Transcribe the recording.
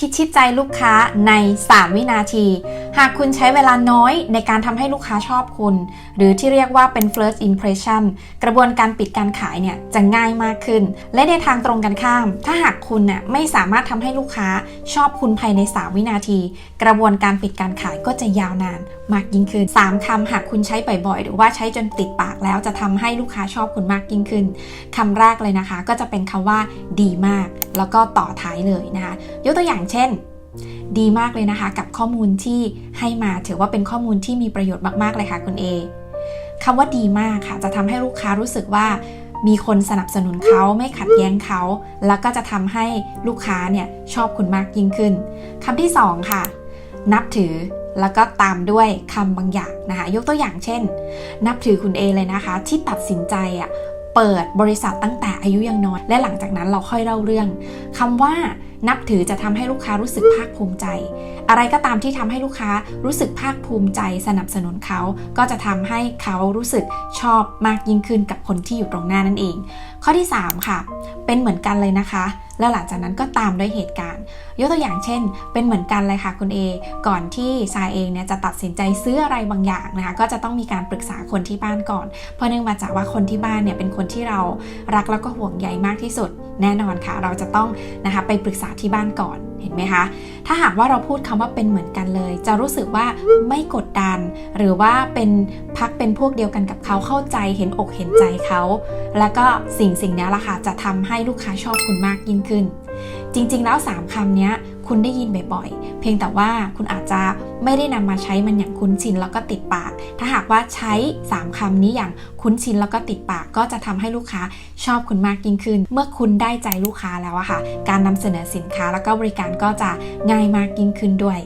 พิชิตใจลูกค้าใน 3 วินาที หากคุณใช้เวลาน้อยในการทำให้ลูกค้าชอบคุณ หรือที่เรียกว่าเป็น first impression กระบวนการปิดการขายเนี่ยจะง่ายมากขึ้น และในทางตรงกันข้าม ถ้าหากคุณเนี่ยไม่สามารถทำให้ลูกค้าชอบคุณภายใน 3 วินาที กระบวนการปิดการขายก็จะยาวนานมากยิ่งขึ้น 3คำหากคุณใช้บ่อยๆ หรือว่าใช้จนติดปากแล้วจะทำให้ลูกค้าชอบคุณมากยิ่งขึ้นคำแรกเลยนะคะ ก็จะเป็นคำว่าดีมาก แล้วก็ต่อท้ายเลยนะคะ ยกตัวอย่างเช่น ดีมากเลยนะคะ กับข้อมูลที่ให้มาถือว่าเป็นข้อมูลที่มีประโยชน์มากๆเลยค่ะคุณเอคำว่าดีมากค่ะ จะทำให้ลูกค้ารู้สึกว่ามีคนสนับสนุนเขาไม่ขัดแย้งเขา แล้วก็จะทำให้ลูกค้าเนี่ยชอบคุณมากยิ่งขึ้นคำที่สองค่ะ นับถือแล้วก็ตามด้วยคำบางอย่างนะคะ ยกตัวอย่างเช่น นับถือคุณเอเลยนะคะ ที่ตัดสินใจอะเปิดบริษัทตั้งแต่อายุยังน้อย และหลังจากนั้นเราค่อยเล่าเรื่องคำว่า นับถือจะทำให้ลูกค้ารู้สึกภาคภูมิใจ อะไรก็ตามที่ทำให้ลูกค้ารู้สึกภาคภูมิใจ สนับสนุนเขา ก็จะทำให้เขารู้สึกชอบมากยิ่งขึ้นกับคนที่อยู่ตรงหน้านั่นเอง ข้อที่ 3 ค่ะ เป็นเหมือนกันเลยนะคะ แล้วหลังจากนั้นก็ตามด้วยเหตุการณ์ ยกตัวอย่างเช่น เป็นเหมือนกันเลยค่ะคุณเอก่อนที่ทรายเองเนี่ยจะตัดสินใจซื้ออะไรบางอย่างนะคะ ก็จะต้องมีการปรึกษาคนที่บ้านก่อน เพราะเนื่องมาจากว่าคนที่บ้านเนี่ยเป็นคนที่เรารักแล้วก็ห่วงใยมากที่สุด แน่นอนค่ะ เราจะต้องนะคะไปปรึกษาที่บ้านก่อนเห็นไหมคะ ถ้าหากว่าเราพูดคำว่าเป็นเหมือนกันเลย จะรู้สึกว่าไม่กดดัน หรือว่าเป็นพักเป็นพวกเดียวกันกับเขาเข้าใจเห็นอกเห็นใจเขา แล้วก็สิ่งสิ่งนี้ล่ะค่ะจะทำให้ลูกค้าชอบคุณมากยิ่งขึ้น จริงๆ แล้ว 3คำเนี้ยคุณได้ยินบ่อยๆ เพียงแต่ว่าคุณอาจจะไม่ได้นำมาใช้มันอย่างคุ้นชินแล้วก็ติดปาก ถ้าหากว่าใช้3คำนี้อย่างคุ้นชินแล้วก็ติดปาก ก็จะทำให้ลูกค้าชอบคุณมากยิ่งขึ้น เมื่อคุณได้ใจลูกค้าแล้วอะค่ะ การนำเสนอสินค้าแล้วก็บริการก็จะง่ายมากยิ่งขึ้นด้วย